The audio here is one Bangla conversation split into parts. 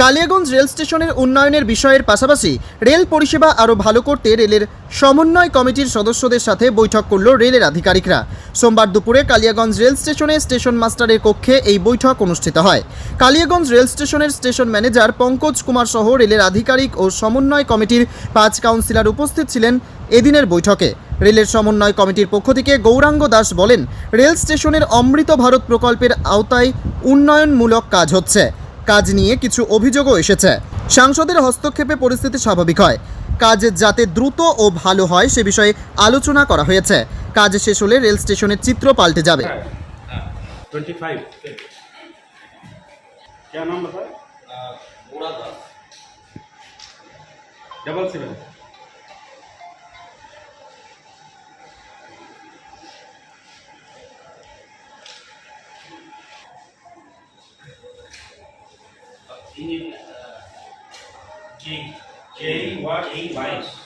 কালিয়াগঞ্জ রেল স্টেশনের উন্নয়নের বিষয়ের পাশাপাশি রেল পরিষেবা আরও ভালো করতে রেলের সমন্বয় কমিটির সদস্যদের সাথে বৈঠক করল রেলের আধিকারিকরা। সোমবার দুপুরে কালিয়াগঞ্জ রেল স্টেশনে স্টেশন মাস্টারের কক্ষে এই বৈঠক অনুষ্ঠিত হয়। কালিয়াগঞ্জ রেল স্টেশনের স্টেশন ম্যানেজার পঙ্কজ কুমার সহ রেলের আধিকারিক ও সমন্বয় কমিটির পাঁচ কাউন্সিলর উপস্থিত ছিলেন এদিনের বৈঠকে। রেলের সমন্বয় কমিটির পক্ষ থেকে গৌরাঙ্গ দাস বলেন, রেল স্টেশনের অমৃত ভারত প্রকল্পের আওতায় উন্নয়নমূলক কাজ হচ্ছে। কাজ নিয়ে কিছু অভিযোগও এসেছে সাংসদের হস্তক্ষেপে পরিস্থিতি স্বাভাবিক হয় কাজ যাতে দ্রুত ও ভালো হয় সে বিষয়ে আলোচনা করা হয়েছে কাজ শেষ হলে রেল স্টেশনের চিত্র পাল্টে যাবে ट्वेंटी फाइव क्या नाम बताए double seven Infinite. J. J. What? J.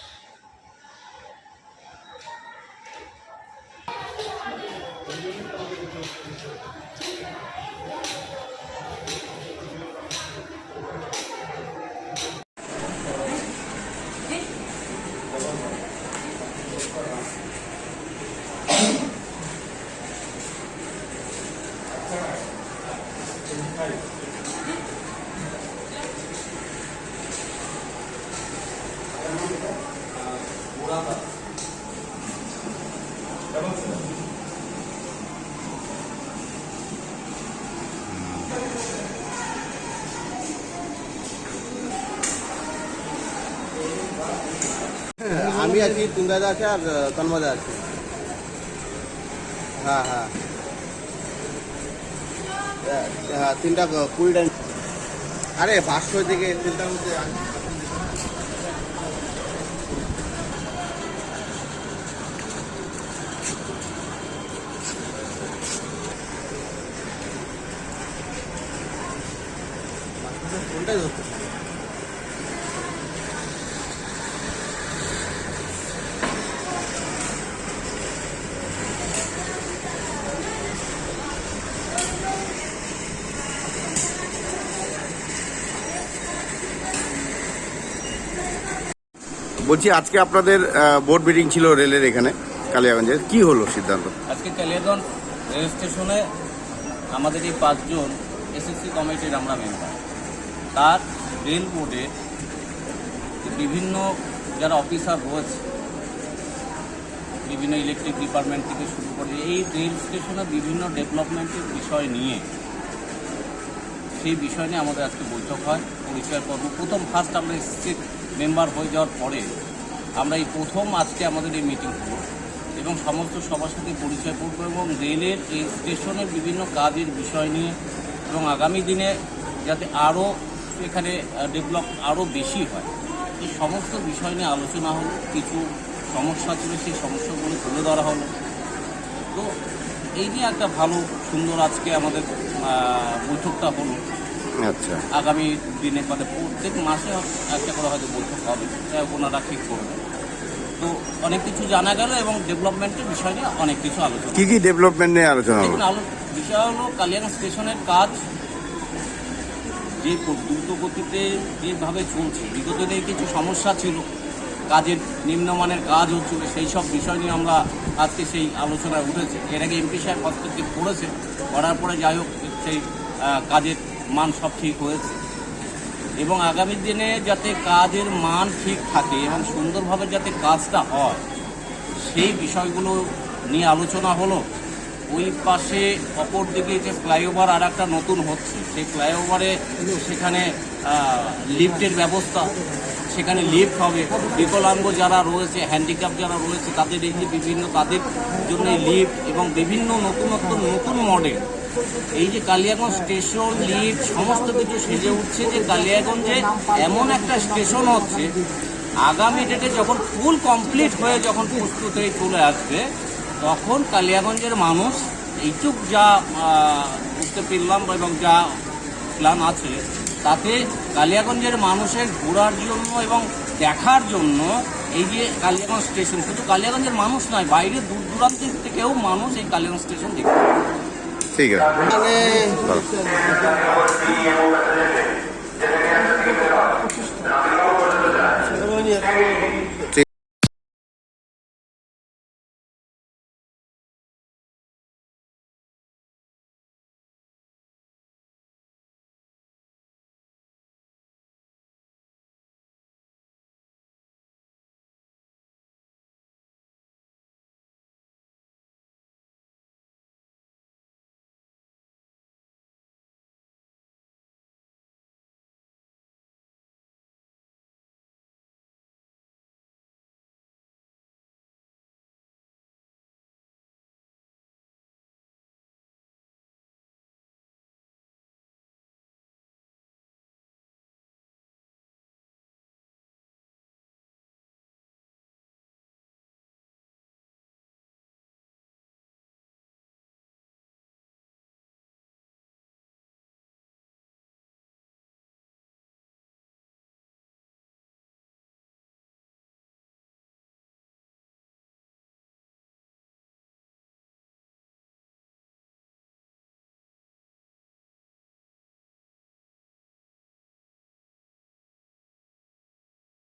Thank you. আমি আছি তুন্দাদা আছে আর তন্মদা আছে। হ্যাঁ হ্যাঁ। হ্যাঁ তিনটা কুড়িটা আরে, পাঁচশো থেকে তিনটার মধ্যে কোনটাই ধরতে? বলছি, আজকে আপনাদের বোর্ড মিটিং ছিল রেলের এখানে, কালিয়াগঞ্জে। কি হলো সিদ্ধান্ত? আজকে কালিয়াগঞ্জ রেল স্টেশনে আমাদের এই পাঁচজন এসএসসি কমিটির আমরা মেম্বার তার রেল বোর্ডে বিভিন্ন যারা অফিসার রয়েছে, বিভিন্ন ইলেকট্রিক ডিপার্টমেন্ট থেকে শুরু করে, এই রেল স্টেশনে বিভিন্ন ডেভেলপমেন্টের বিষয় নিয়ে, সেই বিষয় নিয়ে আমাদের আজকে বৈঠক হয়। পরিচয় পর্ব প্রথম ফার্স্ট আমরা এসএসসি মেম্বার হয়ে যাওয়ার পরে আমরা এই প্রথম আজকে আমাদের এই মিটিং হলো এবং সমস্ত সবার সাথে পরিচয় করব এবং রেলের এই স্টেশনের বিভিন্ন কাজের বিষয় নিয়ে এবং আগামী দিনে যাতে আরও এখানে ডেভেলপ আরও বেশি হয়। এই সমস্ত বিষয় নিয়ে আলোচনা হলো, কিছু সমস্যা ছিল, সেই সমস্যাগুলো তুলে ধরা হলো। তো এই নিয়ে একটা ভালো, সুন্দর আজকে আমাদের বৈঠকটা হলো। আচ্ছা। আগামী দিনে মানে প্রত্যেক মাসে একটা করে হয়তো বৈঠক হবে ওনারা ঠিক করবে তো অনেক কিছু জানা গেল এবং ডেভেলপমেন্টের বিষয় নিয়ে অনেক কিছু আলোচনা। কি কি ডেভেলপমেন্ট নিয়ে আলোচনা দেখুন আলো বিষয় হলো কালিয়াগঞ্জ স্টেশনের কাজ যে দ্রুত গতিতে যেভাবে চলছে বিগত দিনে কিছু সমস্যা ছিল কাজের নিম্নমানের কাজ হচ্ছিল সেই সব বিষয় নিয়ে আমরা আজকে সেই আলোচনায় উঠেছে। এর আগে এমপি সাহেব হস্তক্ষেপ করেছে করার পরে যাই হোক সেই কাজের মান সব ঠিক হয়েছে। এবং আগামী দিনে যাতে কাজের মান ঠিক থাকে এবং সুন্দরভাবে যাতে কাজটা হয়, সেই বিষয়গুলো নিয়ে আলোচনা হলো। ওই পাশে অপর দিকে যে ফ্লাইওভার আর একটা নতুন হচ্ছে, সেই ফ্লাইওভারে সেখানে লিফটের ব্যবস্থা, সেখানে লিফট হবে। বিকলাঙ্গ যারা রয়েছে হ্যান্ডিক্যাপ যারা রয়েছে, তাদের এই বিভিন্ন, তাদের জন্য লিফট এবং বিভিন্ন নতুনত্ব, নতুন মডেল এই যে কালিয়াগঞ্জ স্টেশন, লিফট, সমস্ত কিছু সেজে উঠছে যে কালিয়াগঞ্জে এমন একটা স্টেশন হচ্ছে, আগামী ডেটে যখন ফুল কমপ্লিট হয়ে যখন প্রস্তুত হয়ে চলে আসবে, তখন কালিয়াগঞ্জের মানুষ এইটুক যা বুঝতে পারলাম এবং যা প্ল্যান আছে, তাতে কালিয়াগঞ্জের মানুষের ঘোরার জন্য এবং দেখার জন্য এই যে কালিয়াগঞ্জ স্টেশন, শুধু কালিয়াগঞ্জের মানুষ নয় বাইরে দূর দূরান্ত থেকেও মানুষ এই কালিয়াগঞ্জ স্টেশন দেখতে। ঠিক আছে মানে